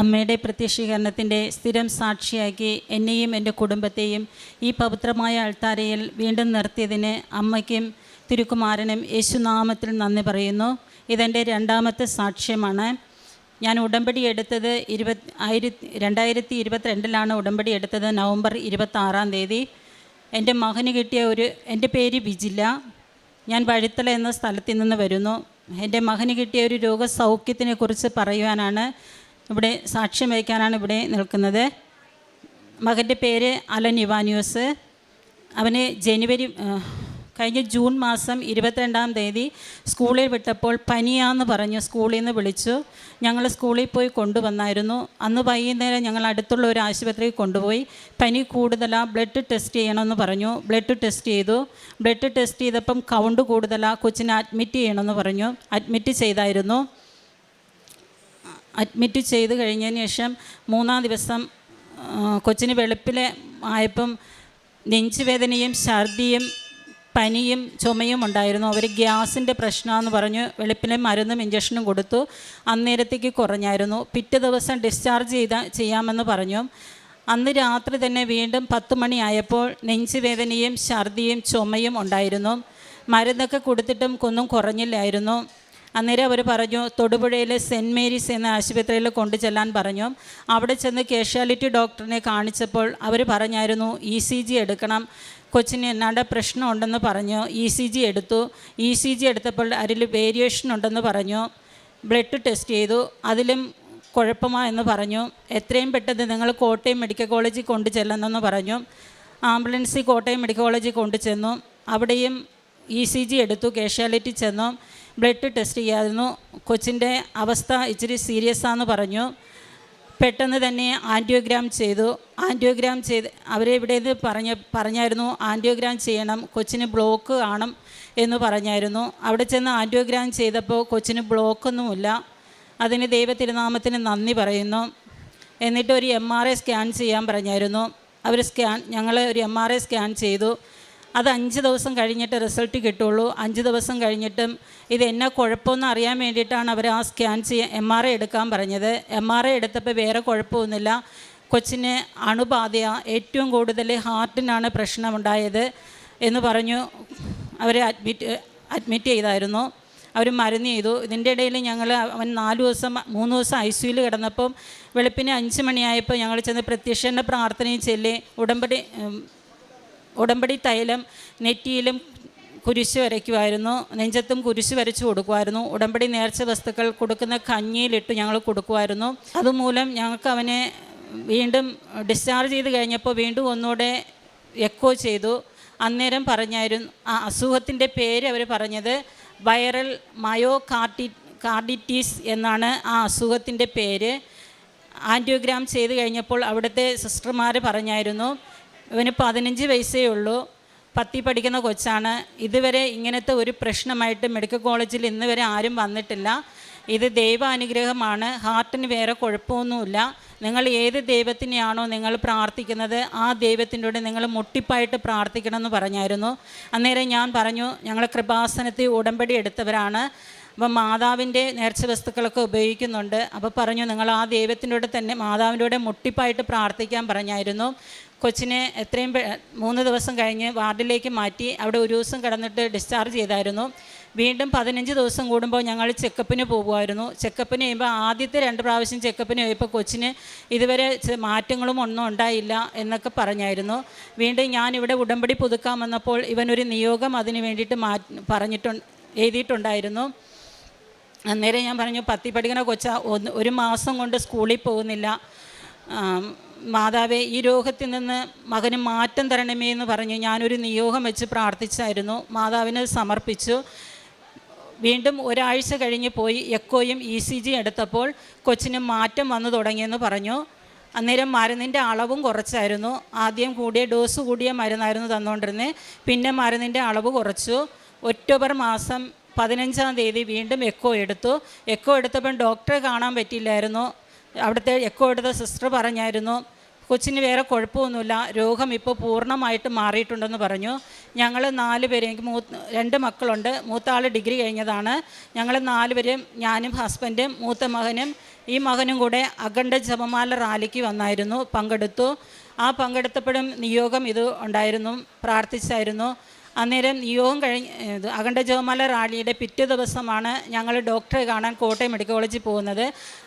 അമ്മയുടെ പ്രത്യക്ഷീകരണത്തിന്റെ സ്ഥിരം സാക്ഷിയാക്കി എന്നെയും എന്റെ കുടുംബത്തെയും ഈ പവിത്രമായ അൾത്താരയിൽ വീണ്ടും നിർത്തിയതിന് അമ്മയ്ക്കും തിരുക്കുമാരനും യേശുനാമത്തിൽ നന്ദി പറയുന്നു. ഇതെന്റെ രണ്ടാമത്തെ സാക്ഷ്യമാണ്. ഞാൻ ഉടമ്പടി എടുത്തത് ഇരുപത് ആയിരത്തി രണ്ടായിരത്തി ഇരുപത്തിരണ്ടിലാണ് ഉടമ്പടി എടുത്തത് നവംബർ ഇരുപത്താറാം തീയതി. എന്റെ മകന് കിട്ടിയ ഒരു എന്റെ പേര് വിജില ഞാൻ വഴുത്തല എന്ന സ്ഥലത്തു നിന്ന് വരുന്നു. എന്റെ മകന് കിട്ടിയ ഒരു രോഗസൗഖ്യത്തിനെ കുറിച്ച് പറയുവാനാണ് ഇവിടെ സാക്ഷ്യം വഹിക്കാനാണ് ഇവിടെ നിൽക്കുന്നത്. മകന്റെ പേര് അലൻ ഇവാനിയോസ്. അവന് ജനുവരി കഴിഞ്ഞ ജൂൺ മാസം ഇരുപത്തിരണ്ടാം തീയതി സ്കൂളിൽ വിട്ടപ്പോൾ പനിയാന്ന് പറഞ്ഞു സ്കൂളിൽ നിന്ന് വിളിച്ചു. ഞങ്ങൾ സ്കൂളിൽ പോയി കൊണ്ടുവന്നായിരുന്നു. അന്ന് വൈകുന്നേരം ഞങ്ങൾ അടുത്തുള്ള ഒരു ആശുപത്രിയിൽ കൊണ്ടുപോയി. പനി കൂടുതലാണ് ബ്ലഡ് ടെസ്റ്റ് ചെയ്യണമെന്ന് പറഞ്ഞു. ബ്ലഡ് ടെസ്റ്റ് ചെയ്തു. ബ്ലഡ് ടെസ്റ്റ് ചെയ്തപ്പം കൗണ്ട് കൂടുതലാണ് കൊച്ചിനെ അഡ്മിറ്റ് ചെയ്യണമെന്ന് പറഞ്ഞു. അഡ്മിറ്റ് ചെയ്തായിരുന്നു. അഡ്മിറ്റ് ചെയ്ത് കഴിഞ്ഞതിന് ശേഷം മൂന്നാം ദിവസം കൊച്ചിന് വെളുപ്പിലെ ആയപ്പം നെഞ്ചുവേദനയും ഛർദിയും പനിയും ചുമയും ഉണ്ടായിരുന്നു. അവർ ഗ്യാസിന്റെ പ്രശ്നമെന്ന് പറഞ്ഞു. വെളുപ്പിലെ മരുന്നും ഇഞ്ചക്ഷനും കൊടുത്തു. അന്നേരത്തേക്ക് കുറഞ്ഞായിരുന്നു. പിറ്റേ ദിവസം ഡിസ്ചാർജ് ചെയ്ത ചെയ്യാമെന്ന് പറഞ്ഞു. അന്ന് രാത്രി തന്നെ വീണ്ടും പത്ത് മണിയായപ്പോൾ നെഞ്ചുവേദനയും ഛർദിയും ചുമയും ഉണ്ടായിരുന്നു. മരുന്നൊക്കെ കൊടുത്തിട്ടും ഒന്നും കുറഞ്ഞില്ലായിരുന്നു. അന്നേരം അവർ പറഞ്ഞു തൊടുപുഴയിലെ സെന്റ് മേരീസ് എന്ന ആശുപത്രിയിൽ കൊണ്ടു ചെല്ലാൻ പറഞ്ഞു. അവിടെ ചെന്ന് കാഷ്വാലിറ്റി ഡോക്ടറിനെ കാണിച്ചപ്പോൾ അവർ പറഞ്ഞായിരുന്നു ഇ സി ജി എടുക്കണം. കൊച്ചിന് എന്നാണ്ട് പ്രശ്നമുണ്ടെന്ന് പറഞ്ഞു. ഇ സി ജി എടുത്തു. ഇ സി ജി എടുത്തപ്പോൾ അതിൽ വേരിയേഷൻ ഉണ്ടെന്ന് പറഞ്ഞു. ബ്ലഡ് ടെസ്റ്റ് ചെയ്തു. അതിലും കുഴപ്പമാ എന്ന് പറഞ്ഞു. എത്രയും പെട്ടെന്ന് നിങ്ങൾ കോട്ടയം മെഡിക്കൽ കോളേജിൽ കൊണ്ടു ചെല്ലണമെന്ന് പറഞ്ഞു. ആംബുലൻസിൽ കോട്ടയം മെഡിക്കൽ കോളേജിൽ കൊണ്ടു ചെന്നു അവിടെയും ഇ സി ജി എടുത്തു. കാഷ്വാലിറ്റി ചെന്നു. ബ്ലഡ് ടെസ്റ്റ് ചെയ്യാമായിരുന്നു കൊച്ചിന്റെ അവസ്ഥ ഇച്ചിരി സീരിയസ് ആണെന്ന് പറഞ്ഞു. പെട്ടെന്ന് തന്നെ ആന്റിയോഗ്രാം ചെയ്തു. ആന്റിയോഗ്രാം ചെയ്ത് അവരെ ഇവിടെ നിന്ന് പറഞ്ഞ പറഞ്ഞായിരുന്നു ആന്റിയോഗ്രാം ചെയ്യണം കൊച്ചിന് ബ്ലോക്ക് കാണും എന്ന് പറഞ്ഞായിരുന്നു. അവിടെ ചെന്ന് ആന്റിയോഗ്രാം ചെയ്തപ്പോൾ കൊച്ചിന് ബ്ലോക്കൊന്നുമില്ല. അതിന് ദൈവ തിരുനാമത്തിന് നന്ദി പറയുന്നു. എന്നിട്ട് ഒരു എം ആർ ഐ സ്കാൻ ചെയ്യാൻ പറഞ്ഞായിരുന്നു. അവർ സ്കാൻ ഞങ്ങൾ ഒരു എം ആർ ഐ സ്കാൻ ചെയ്തു. അത് അഞ്ച് ദിവസം കഴിഞ്ഞിട്ട് റിസൾട്ട് കിട്ടുള്ളൂ. അഞ്ച് ദിവസം കഴിഞ്ഞിട്ടും ഇത് എന്നെ കുഴപ്പമെന്ന് അറിയാൻ വേണ്ടിയിട്ടാണ് അവർ ആ സ്കാൻ ചെയ്യാൻ എം ആർ ഐ എടുക്കാൻ പറഞ്ഞത്. എം ആർ ഐ എടുത്തപ്പോൾ വേറെ കുഴപ്പമൊന്നുമില്ല. കൊച്ചിന് അണുബാധയ. ഏറ്റവും കൂടുതൽ ഹാർട്ടിനാണ് പ്രശ്നമുണ്ടായത് എന്ന് പറഞ്ഞു അവരെ അഡ്മിറ്റ് അഡ്മിറ്റ് ചെയ്തായിരുന്നു. അവർ മരുന്ന് ചെയ്തു. ഇതിന്റെ ഇടയിൽ ഞങ്ങൾ അവൻ നാല് ദിവസം മൂന്ന് ദിവസം ഐ സിയിൽ കിടന്നപ്പം വെളുപ്പിന് അഞ്ച് മണിയായപ്പോൾ ഞങ്ങൾ ചെന്ന് പ്രത്യക്ഷന്റെ പ്രാർത്ഥനയും ചെല്ലി ഉടമ്പടി ഉടമ്പടി തൈലം നെറ്റിയിലും കുരിശ് വരയ്ക്കുമായിരുന്നു. നെഞ്ചത്തും കുരിശ് വരച്ചു കൊടുക്കുമായിരുന്നു. ഉടമ്പടി നേർച്ച വസ്തുക്കൾ കൊടുക്കുന്ന കഞ്ഞിയിലിട്ട് ഞങ്ങൾ കൊടുക്കുമായിരുന്നു. അതുമൂലം ഞങ്ങൾക്ക് അവനെ വീണ്ടും ഡിസ്ചാർജ് ചെയ്ത് കഴിഞ്ഞപ്പോൾ വീണ്ടും ഒന്നുകൂടെ എക്കോ ചെയ്തു. അന്നേരം പറഞ്ഞായിരുന്നു ആ അസുഖത്തിന്റെ പേര് അവർ പറഞ്ഞത് വൈറൽ മയോ കാർട്ടി കാർഡിറ്റീസ് എന്നാണ് ആ അസുഖത്തിന്റെ പേര്. ആന്റിയോഗ്രാം ചെയ്ത് കഴിഞ്ഞപ്പോൾ അവിടുത്തെ സിസ്റ്റർമാർ പറഞ്ഞായിരുന്നു ഇവന് പതിനഞ്ച് വയസ്സേ ഉള്ളൂ. പത്തി പഠിക്കുന്ന കൊച്ചാണ്. ഇതുവരെ ഇങ്ങനത്തെ ഒരു പ്രശ്നമായിട്ട് മെഡിക്കൽ കോളേജിൽ ഇന്ന് വരെ ആരും വന്നിട്ടില്ല. ഇത് ദൈവാനുഗ്രഹമാണ്. ഹാർട്ടിന് വേറെ കുഴപ്പമൊന്നുമില്ല. നിങ്ങൾ ഏത് ദൈവത്തിനെയാണോ നിങ്ങൾ പ്രാർത്ഥിക്കുന്നത് ആ ദൈവത്തിന്റെ നിങ്ങൾ മുട്ടിപ്പായിട്ട് പ്രാർത്ഥിക്കണമെന്ന് പറഞ്ഞായിരുന്നു. അന്നേരം ഞാൻ പറഞ്ഞു ഞങ്ങൾ കൃപാസനത്തിൽ ഉടമ്പടി എടുത്തവരാണ്. അപ്പം മാതാവിന്റെ നേർച്ച വസ്തുക്കളൊക്കെ ഉപയോഗിക്കുന്നുണ്ട്. അപ്പോൾ പറഞ്ഞു നിങ്ങൾ ആ ദൈവത്തിന്റെ തന്നെ മാതാവിന്റെ കൂടെ മുട്ടിപ്പായിട്ട് പ്രാർത്ഥിക്കാൻ പറഞ്ഞായിരുന്നു. കൊച്ചിനെ എത്രയും മൂന്ന് ദിവസം കഴിഞ്ഞ് വാർഡിലേക്ക് മാറ്റി അവിടെ ഒരു ദിവസം കിടന്നിട്ട് ഡിസ്ചാർജ് ചെയ്തായിരുന്നു. വീണ്ടും പതിനഞ്ച് ദിവസം കൂടുമ്പോൾ ഞങ്ങൾ ചെക്കപ്പിന് പോകുമായിരുന്നു. ചെക്കപ്പിന് ചെയ്യുമ്പോൾ ആദ്യത്തെ രണ്ട് പ്രാവശ്യം ചെക്കപ്പിന് പോയപ്പോൾ കൊച്ചിന് ഇതുവരെ മാറ്റങ്ങളും ഒന്നും ഉണ്ടായില്ല എന്നൊക്കെ പറഞ്ഞായിരുന്നു. വീണ്ടും ഞാനിവിടെ ഉടമ്പടി പുതുക്കാൻ വന്നപ്പോൾ ഇവനൊരു നിയോഗം അതിന് വേണ്ടിയിട്ട് മാ പറഞ്ഞിട്ടുണ്ട് എഴുതിയിട്ടുണ്ടായിരുന്നു. അന്നേരം ഞാൻ പറഞ്ഞു പത്തി പഠിക്കുന്ന കൊച്ച ഒരു മാസം കൊണ്ട് സ്കൂളിൽ പോകുന്നില്ല. മാതാവേ ഈ രോഗത്തിൽ നിന്ന് മകന് മാറ്റം തരണമേ എന്ന് പറഞ്ഞ് ഞാനൊരു നിയോഗം വെച്ച് പ്രാർത്ഥിച്ചായിരുന്നു. മാതാവിന് സമർപ്പിച്ചു. വീണ്ടും ഒരാഴ്ച കഴിഞ്ഞ് പോയി എക്കോയും ഇ സി ജി എടുത്തപ്പോൾ കൊച്ചിന് മാറ്റം വന്നു തുടങ്ങിയെന്ന് പറഞ്ഞു. അന്നേരം മരുന്നിന്റെ അളവും കുറച്ചായിരുന്നു. ആദ്യം കൂടിയ ഡോസ് കൂടിയ മരുന്നായിരുന്നു തന്നുകൊണ്ടിരുന്നത് പിന്നെ മരുന്നിന്റെ അളവ് കുറച്ചു. ഒക്ടോബർ മാസം പതിനഞ്ചാം തീയതി വീണ്ടും എക്കോ എടുത്തു. എക്കോ എടുത്തപ്പം ഡോക്ടറെ കാണാൻ പറ്റിയില്ലായിരുന്നു. അവിടുത്തെ എക്കോ എടുത്ത സിസ്റ്റർ പറഞ്ഞായിരുന്നു കൊച്ചിന് വേറെ കുഴപ്പമൊന്നുമില്ല രോഗം ഇപ്പോൾ പൂർണമായിട്ട് മാറിയിട്ടുണ്ടെന്ന് പറഞ്ഞു. ഞങ്ങൾ നാല് പേര് എനിക്ക് മൂ രണ്ട് മക്കളുണ്ട് മൂത്ത ആൾ ഡിഗ്രി കഴിഞ്ഞതാണ്. ഞങ്ങൾ നാല് പേരും ഞാനും ഹസ്ബൻഡും മൂത്ത മകനും ഈ മകനും കൂടെ അഖണ്ഡ ജപമാല റാലിക്ക് വന്നായിരുന്നു പങ്കെടുത്തു. ആ പങ്കെടുത്തപ്പോഴും നിയോഗം ഇത് ഉണ്ടായിരുന്നു പ്രാർത്ഥിച്ചായിരുന്നു. അന്നേരം നിയോഗം കഴിഞ്ഞ് ഇത് അഖണ്ഡ ജോമാല റാലിയുടെ പിറ്റേ ദിവസമാണ് ഞങ്ങൾ ഡോക്ടറെ കാണാൻ കോട്ടയം മെഡിക്കൽ കോളേജിൽ പോകുന്നത്.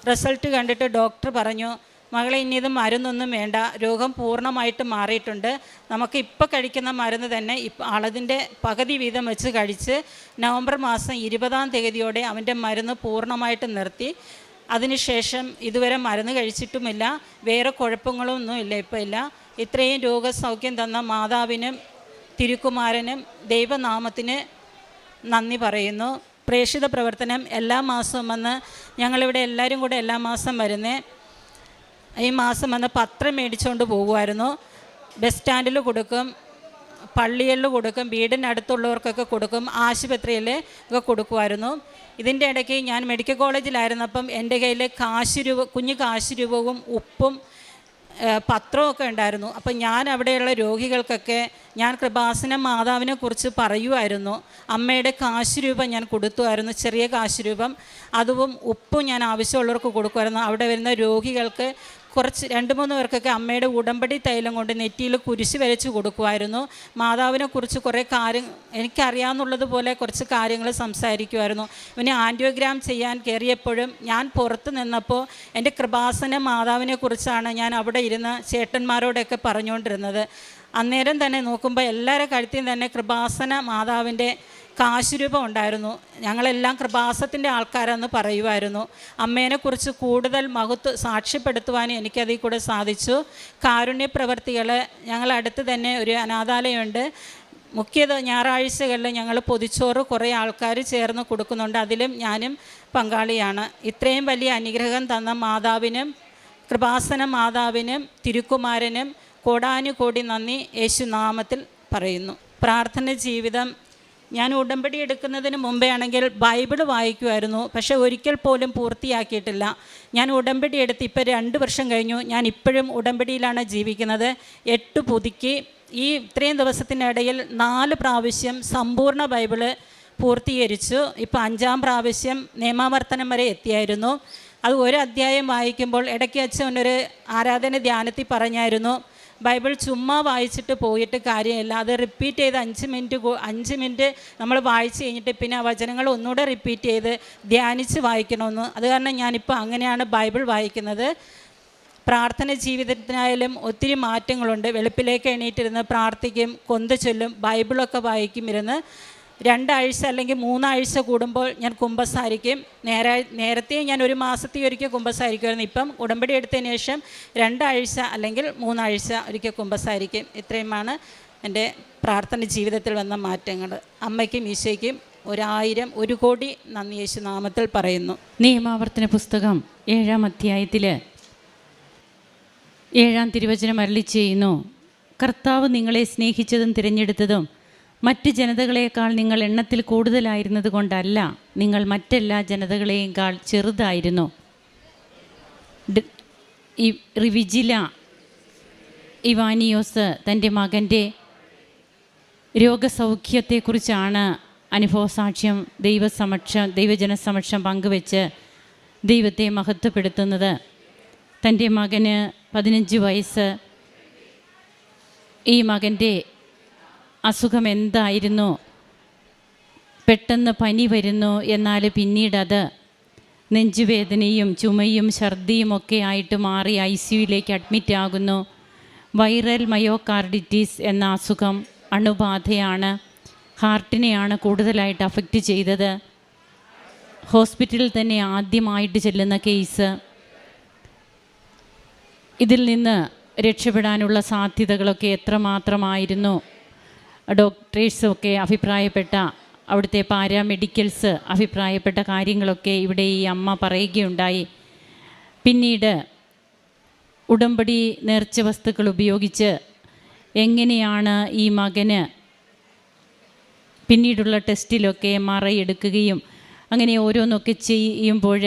റിസൾട്ട് കണ്ടിട്ട് ഡോക്ടർ പറഞ്ഞു മകളെ ഇനി ഇത് മരുന്നൊന്നും വേണ്ട രോഗം പൂർണമായിട്ട് മാറിയിട്ടുണ്ട്. നമുക്ക് ഇപ്പോൾ കഴിക്കുന്ന മരുന്ന് തന്നെ ഇപ്പം അളതിന്റെ പകുതി വീതം വെച്ച് കഴിച്ച് നവംബർ മാസം ഇരുപതാം തീയതിയോടെ അവന്റെ മരുന്ന് പൂർണമായിട്ട് നിർത്തി. അതിനുശേഷം ഇതുവരെ മരുന്ന് കഴിച്ചിട്ടുമില്ല. വേറെ കുഴപ്പങ്ങളൊന്നും ഇല്ല ഇപ്പോൾ ഇല്ല. ഇത്രയും രോഗസൗഖ്യം തന്ന മാതാവിനും തിരുക്കുമാരനും ദൈവനാമത്തിന് നന്ദി പറയുന്നു. പ്രേക്ഷിത പ്രവർത്തനം എല്ലാ മാസവും വന്ന് ഞങ്ങളിവിടെ എല്ലാവരും കൂടെ എല്ലാ മാസം വരുന്നേ. ഈ മാസം വന്ന് പത്രം മേടിച്ചുകൊണ്ട് പോകുമായിരുന്നു ബസ് സ്റ്റാൻഡിൽ കൊടുക്കും. പള്ളികളിൽ കൊടുക്കും വീടിനടുത്തുള്ളവർക്കൊക്കെ കൊടുക്കും ആശുപത്രിയിൽ ഒക്കെ കൊടുക്കുമായിരുന്നു. ഇതിന്റെ ഇടയ്ക്ക് ഞാൻ മെഡിക്കൽ കോളേജിലായിരുന്നപ്പം എന്റെ കയ്യിൽ കാശ് രൂപ കുഞ്ഞ് കാശ് രൂപവും ഉപ്പും പത്രമൊക്കെ ഉണ്ടായിരുന്നു. അപ്പം ഞാൻ അവിടെയുള്ള രോഗികൾക്കൊക്കെ ഞാൻ കൃപാസന മാതാവിനെ കുറിച്ച് പറയുമായിരുന്നു അമ്മയുടെ കാശ് രൂപം ഞാൻ കൊടുത്തുമായിരുന്നു ചെറിയ കാശ് രൂപം അതും ഉപ്പും ഞാൻ ആവശ്യമുള്ളവർക്ക് കൊടുക്കുമായിരുന്നു അവിടെ വരുന്ന രോഗികൾക്ക് കുറച്ച് രണ്ട് മൂന്ന് പേർക്കൊക്കെ അമ്മയുടെ ഉടമ്പടി തൈലം കൊണ്ട് നെറ്റിയിൽ കുരിശ് വരച്ച് കൊടുക്കുമായിരുന്നു മാതാവിനെ കുറിച്ച് കുറേ കാര്യം എനിക്കറിയാമെന്നുള്ളതുപോലെ കുറച്ച് കാര്യങ്ങൾ സംസാരിക്കുമായിരുന്നു പിന്നെ ആന്റിയോഗ്രാം ചെയ്യാൻ കയറിയപ്പോഴും ഞാൻ പുറത്ത് നിന്നപ്പോൾ എന്റെ കൃപാസന മാതാവിനെ കുറിച്ചാണ് ഞാൻ അവിടെ ഇരുന്ന് ചേട്ടന്മാരോടൊക്കെ പറഞ്ഞുകൊണ്ടിരുന്നത്. അന്നേരം തന്നെ നോക്കുമ്പോൾ എല്ലാവരുടെ കഴുത്തിൽ തന്നെ കൃപാസന മാതാവിന്റെ കാശുരൂപം ഉണ്ടായിരുന്നു. ഞങ്ങളെല്ലാം കൃപാസത്തിന്റെ ആൾക്കാരെന്ന് പറയുമായിരുന്നു അമ്മേനെക്കുറിച്ച് കൂടുതൽ മഹത്വ സാക്ഷ്യപ്പെടുത്തുവാനും എനിക്കതിൽ കൂടെ സാധിച്ചു. കാരുണ്യ പ്രവർത്തികൾ ഞങ്ങളടുത്ത് തന്നെ ഒരു അനാഥാലയമുണ്ട്. മുഖ്യ ഞായറാഴ്ചകളിൽ ഞങ്ങൾ പൊതിച്ചോറ് കുറേ ആൾക്കാർ ചേർന്ന് കൊടുക്കുന്നുണ്ട്. അതിലും ഞാനും പങ്കാളിയാണ്. ഇത്രയും വലിയ അനുഗ്രഹം തന്ന മാതാവിനും കൃപാസന മാതാവിനും തിരുക്കുമാരനും കോടാനുകോടി നന്ദി യേശുനാമത്തിൽ പറയുന്നു. പ്രാർത്ഥന ജീവിതം ഞാൻ ഉടമ്പടി എടുക്കുന്നതിന് മുമ്പേ ആണെങ്കിൽ ബൈബിൾ വായിക്കുമായിരുന്നു. പക്ഷേ ഒരിക്കൽ പോലും പൂർത്തിയാക്കിയിട്ടില്ല. ഞാൻ ഉടമ്പടി എടുത്ത് ഇപ്പോൾ രണ്ട് വർഷം കഴിഞ്ഞു. ഞാൻ ഇപ്പോഴും ഉടമ്പടിയിലാണ് ജീവിക്കുന്നത്. എട്ട് പുതുക്കി. ഈ ഇത്രയും ദിവസത്തിനിടയിൽ നാല് പ്രാവശ്യം സമ്പൂർണ ബൈബിൾ പൂർത്തീകരിച്ചു. ഇപ്പോൾ അഞ്ചാം പ്രാവശ്യം നിയമാവർത്തനം വരെ എത്തിയായിരുന്നു. അത് ഒരു അധ്യായം വായിക്കുമ്പോൾ ഇടയ്ക്ക് അച്ഛൻ ഒരു ആരാധന ധ്യാനത്തിൽ പറഞ്ഞായിരുന്നു. ബൈബിൾ ചുമ്മാ വായിച്ചിട്ട് പോയിട്ട് കാര്യമില്ല. അത് റിപ്പീറ്റ് ചെയ്ത് അഞ്ച് മിനിറ്റ് അഞ്ച് മിനിറ്റ് നമ്മൾ വായിച്ച് കഴിഞ്ഞിട്ട് പിന്നെ ആ വചനങ്ങൾ ഒന്നുകൂടെ റിപ്പീറ്റ് ചെയ്ത് ധ്യാനിച്ച് വായിക്കണമെന്ന്. അത് കാരണം ഞാനിപ്പോൾ അങ്ങനെയാണ് ബൈബിൾ വായിക്കുന്നത്. പ്രാർത്ഥന ജീവിതത്തിനായാലും ഒത്തിരി മാറ്റങ്ങളുണ്ട്. വെളുപ്പിലേക്ക് എണീറ്റിരുന്ന് പ്രാർത്ഥിക്കും കൊന്ത ചൊല്ലും ബൈബിളൊക്കെ വായിക്കും ഇരുന്ന്. രണ്ടാഴ്ച അല്ലെങ്കിൽ മൂന്നാഴ്ച കൂടുമ്പോൾ ഞാൻ കുമ്പസാരിക്കും. നേരെ നേരത്തെ ഞാൻ ഒരു മാസത്തിൽ ഒരിക്കൽ കുമ്പസാരിക്കുമായിരുന്നു. ഇപ്പം ഉടമ്പടി എടുത്തതിന് ശേഷം രണ്ടാഴ്ച അല്ലെങ്കിൽ മൂന്നാഴ്ച ഒരിക്കൽ കുമ്പസാരിക്കും. ഇത്രയുമാണ് എന്റെ പ്രാർത്ഥന ജീവിതത്തിൽ വന്ന മാറ്റങ്ങൾ. അമ്മയ്ക്കും ഈശോയ്ക്കും ഒരായിരം ഒരു കോടി നന്ദി യേശു നാമത്തിൽ പറയുന്നു. നിയമാവർത്തന പുസ്തകം ഏഴാം അധ്യായത്തിൽ ഏഴാം തിരുവചനം അരളി ചെയ്യുന്നു. കർത്താവ് നിങ്ങളെ സ്നേഹിച്ചതും തിരഞ്ഞെടുത്തതും മറ്റ് ജനതകളേക്കാൾ നിങ്ങൾ എണ്ണത്തിൽ കൂടുതലായിരുന്നത് കൊണ്ടല്ല നിങ്ങൾ മറ്റെല്ലാ ജനതകളെയേക്കാൾ ചെറുതായിരുന്നു. ഈ റിവിജില ഇവാനിയോസ് തന്റെ മകന്റെ രോഗസൗഖ്യത്തെക്കുറിച്ചാണ് അനുഭവസാക്ഷ്യം ദൈവസമക്ഷം ദൈവജനസമക്ഷം പങ്കുവെച്ച് ദൈവത്തെ മഹത്വപ്പെടുത്തുന്നത്. തന്റെ മകന് പതിനഞ്ച് വയസ്സ്. ഈ മകന്റെ അസുഖം എന്തായിരുന്നു? പെട്ടെന്ന് പനി വരുന്നു എന്നാൽ പിന്നീട് അത് നെഞ്ചുവേദനയും ചുമയും ഛർദിയും ഒക്കെ ആയിട്ട് മാറി ഐ സിയുയിലേക്ക് അഡ്മിറ്റ് ആകുന്നു. വൈറൽ മയോകാർഡിറ്റീസ് എന്ന അസുഖം അണുബാധയാണ് ഹാർട്ടിനെയാണ് കൂടുതലായിട്ട് അഫക്റ്റ് ചെയ്തത്. ഹോസ്പിറ്റലിൽ തന്നെ ആദ്യമായിട്ട് ചെല്ലുന്ന കേസ്. ഇതിൽ നിന്ന് രക്ഷപ്പെടാനുള്ള സാധ്യതകളൊക്കെ എത്രമാത്രമായിരുന്നു? ഡോക്ടേഴ്സൊക്കെ അഭിപ്രായപ്പെട്ട അവിടുത്തെ പാരാമെഡിക്കൽസ് അഭിപ്രായപ്പെട്ട കാര്യങ്ങളൊക്കെ ഇവിടെ ഈ അമ്മ പറയുകയുണ്ടായി. പിന്നീട് ഉടമ്പടി നേർച്ച വസ്തുക്കൾ ഉപയോഗിച്ച് എങ്ങനെയാണ് ഈ മകന് പിന്നീടുള്ള ടെസ്റ്റിലൊക്കെ മറയെടുക്കുകയും അങ്ങനെ ഓരോന്നൊക്കെ ചെയ്യുമ്പോൾ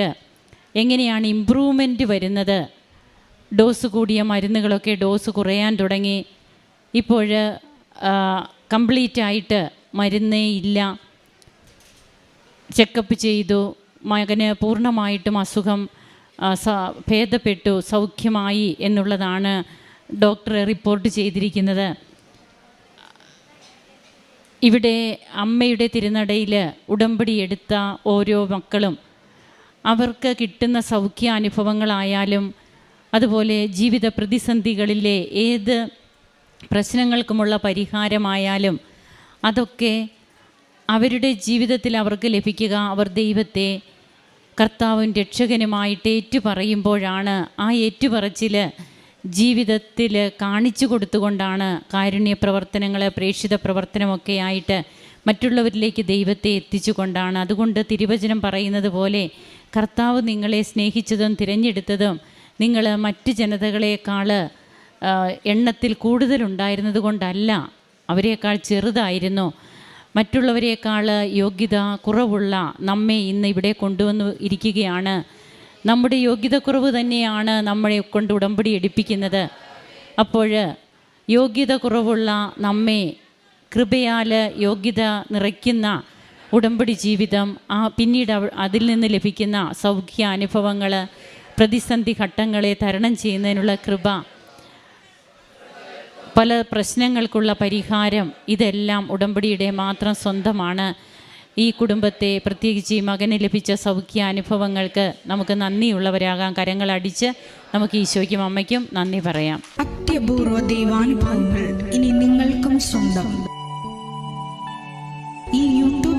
എങ്ങനെയാണ് ഇമ്പ്രൂവ്മെന്റ് വരുന്നത്? ഡോസ് കൂടിയ മരുന്നുകളൊക്കെ ഡോസ് കുറയാൻ തുടങ്ങി. ഇപ്പോൾ കംപ്ലീറ്റ് ആയിട്ട് മരുന്നേ ഇല്ല. ചെക്കപ്പ് ചെയ്തു. മകന് പൂർണമായിട്ടും അസുഖം ഭേദപ്പെട്ടു സൗഖ്യമായി എന്നുള്ളതാണ് ഡോക്ടർ റിപ്പോർട്ട് ചെയ്തിരിക്കുന്നത്. ഇവിടെ അമ്മയുടെ തിരുനടയിൽ ഉടമ്പടി എടുത്ത ഓരോ മക്കളും അവർക്ക് കിട്ടുന്ന സൗഖ്യാനുഭവങ്ങളായാലും അതുപോലെ ജീവിത പ്രതിസന്ധികളിലെ ഏത് പ്രശ്നങ്ങൾക്കുമുള്ള പരിഹാരമായാലും അതൊക്കെ അവരുടെ ജീവിതത്തിൽ അവർക്ക് ലഭിക്കുക. അവർ ദൈവത്തെ കർത്താവും രക്ഷകനുമായിട്ട് ഏറ്റുപറയുമ്പോഴാണ് ആ ഏറ്റുപറച്ചിൽ ജീവിതത്തിൽ കാണിച്ചു കൊടുത്തുകൊണ്ടാണ് കാരുണ്യ പ്രവർത്തനങ്ങൾ പ്രേക്ഷിത പ്രവർത്തനമൊക്കെ ആയിട്ട് മറ്റുള്ളവരിലേക്ക് ദൈവത്തെ എത്തിച്ചുകൊണ്ടാണ്. അതുകൊണ്ട് തിരുവചനം പറയുന്നത് പോലെ കർത്താവ് നിങ്ങളെ സ്നേഹിച്ചതും തിരഞ്ഞെടുത്തതും നിങ്ങൾ മറ്റ് ജനതകളെക്കാൾ എണ്ണത്തിൽ കൂടുതലുണ്ടായിരുന്നത് കൊണ്ടല്ല. അവരെക്കാൾ ചെറുതായിരുന്നു. മറ്റുള്ളവരെക്കാൾ യോഗ്യത കുറവുള്ള നമ്മെ ഇന്ന് ഇവിടെ കൊണ്ടുവന്ന് ഇരിക്കുകയാണ്. നമ്മുടെ യോഗ്യതക്കുറവ് തന്നെയാണ് നമ്മളെ കൊണ്ട് ഉടമ്പടി എടുപ്പിക്കുന്നത്. അപ്പോൾ യോഗ്യത കുറവുള്ള നമ്മെ കൃപയാൽ യോഗ്യത നിറയ്ക്കുന്ന ഉടമ്പടി ജീവിതം ആ പിന്നീട് അതിൽ നിന്ന് ലഭിക്കുന്ന സൗഖ്യ അനുഭവങ്ങൾ പ്രതിസന്ധി ഘട്ടങ്ങളെ തരണം ചെയ്യുന്നതിനുള്ള കൃപ പല പ്രശ്നങ്ങൾക്കുള്ള പരിഹാരം ഇതെല്ലാം ഉടമ്പടിയുടെ മാത്രം സ്വന്തമാണ്. ഈ കുടുംബത്തെ പ്രത്യേകിച്ച് ഈ മകന് ലഭിച്ച സൗഖ്യ അനുഭവങ്ങൾക്ക് നമുക്ക് നന്ദിയുള്ളവരാകാം. കരങ്ങളടിച്ച് നമുക്ക് ഈശോയ്ക്കും അമ്മയ്ക്കും നന്ദി പറയാം. അത്യപൂർവ ദൈവാനുഭവങ്ങൾ ഇനി നിങ്ങൾക്കും സ്വന്തം. ഈ